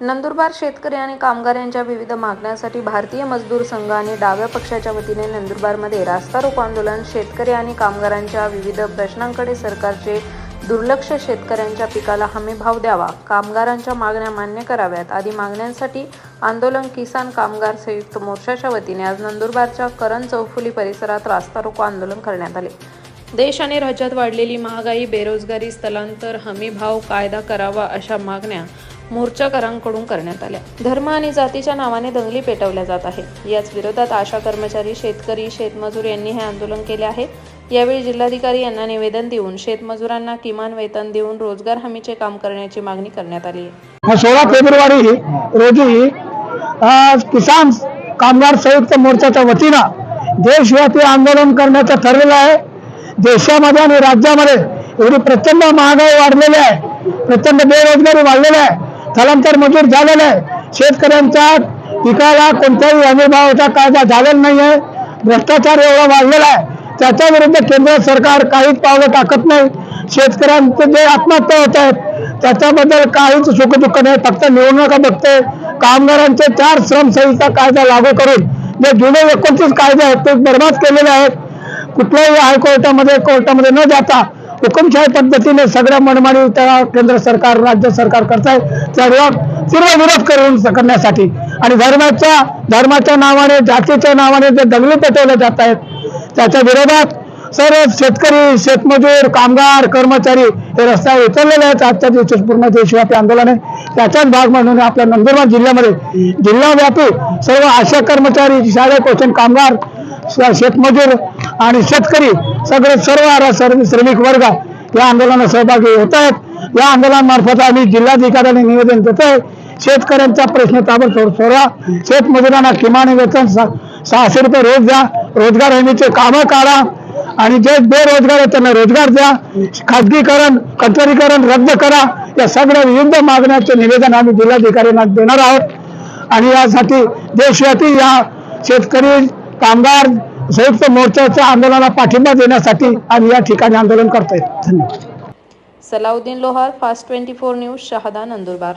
नंदुरबार शेतकरी आणि कामगार यांच्या विविध मागण्यांसाठी भारतीय मजदूर संघ आणि डाव्या पक्षाच्या वतीने नंदुरबारमध्ये रास्ता रोको आंदोलन शेतकरी आणि कामगारांच्या विविध प्रश्नांकडे सरकारचे दुर्लक्ष शेतकऱ्यांच्या पिकाला हमी भाव द्यावा कामगारांच्या मागण्या मान्य कराव्यात आदी मागण्यांसाठी आंदोलन किसान कामगार संयुक्त मोर्चाच्या वतीने आज नंदुरबारच्या करण चौफुली परिसरात रास्ता रोको आंदोलन करण्यात आले. देश आणि राज्यात वाढलेली महागाई बेरोजगारी स्थलांतर हमी भाव कायदा करावा अशा मागण्या मोर्चाकरांकडून करण्यात आल्या. धर्म आणि जातीच्या नावाने दंगली पेटवल्या जात आहे याच विरोधात आशा कर्मचारी शेतकरी शेतमजूर यांनी हे आंदोलन केले आहे. यावेळी जिल्हाधिकारी यांना निवेदन देऊन शेतमजुरांना किमान वेतन देऊन रोजगार हमीचे काम करण्याची मागणी करण्यात आली. आहे सोळा फेब्रुवारी रोजी आज किसान कामगार संयुक्त मोर्चाच्या वतीनं देशव्यापी आंदोलन करण्याचं ठरलेलं आहे. देशामध्ये आणि राज्यामध्ये एवढी प्रचंड महागाई वाढलेली आहे. प्रचंड बेरोजगारी वाढलेली आहे. स्थलांतर मजूर झालेलं आहे. शेतकऱ्यांच्या पिकाला कोणत्याही हमीभावाचा कायदा झालेला नाही आहे भ्रष्टाचार एवढा वाढलेला आहे. त्याच्या विरुद्ध केंद्र सरकार काहीच पावलं टाकत नाही. शेतकऱ्यांचे जे आत्महत्या होत आहेत त्याच्याबद्दल काहीच सुखदुःख नाही. फक्त निवडणुका बघते. कामगारांचे चार श्रमसंहिता कायदा लागू करून जे जुने एकोणतीस कायदे आहेत ते बर्बाद केलेले आहेत. कुठल्याही हायकोर्टामध्ये कोर्टामध्ये न जाता हुकुमशाही पद्धतीने सगळ्या मनमानी त्या केंद्र सरकार राज्य सरकार करताय. त्या विरोध तीव्र विरोध करून करण्यासाठी. आणि धर्माच्या धर्माच्या नावाने जातीच्या नावाने जे दंगली पेटवले जात आहेत त्याच्या विरोधात सर्व शेतकरी शेतमजूर कामगार कर्मचारी हे रस्त्यावर उतरलेले आहेत. आजच्या दिवशी पूर्ण देशव्यापी आंदोलन आहे. त्याचाच भाग म्हणून आपल्या नंदुरबार जिल्ह्यामध्ये जिल्हाव्यापी सर्व आशा कर्मचारी शाळे कोशन कामगार शेतमजूर आणि शेतकरी सगळे सर्व श्रमिक वर्ग या आंदोलनात सहभागी होत आहेत. या आंदोलनामार्फत आम्ही जिल्हाधिकाऱ्यांनी निवेदन देतोय शेतकऱ्यांचा प्रश्न ताबडतोब सोडवा. शेतमजुरांना किमान वेतन सहाशे रुपये रोज द्या रोजगार हमीचे कामं काढा आणि जे बेरोजगार आहेत त्यांना रोजगार द्या. खाजगीकरण कचरीकरण रद्द करा. या सगळ्या विविध मागण्याचे निवेदन आम्ही जिल्हाधिकाऱ्यांना देणार आहोत. आणि यासाठी देशव्यापी या शेतकरी कामगार संयुक्त मोर्चाच्या आंदोलनाला पाठिंबा देण्यासाठी आम्ही या ठिकाणी आंदोलन करतोय. धन्यवाद. Salauddin Lohar fast twenty four news Shahada Nandurbar.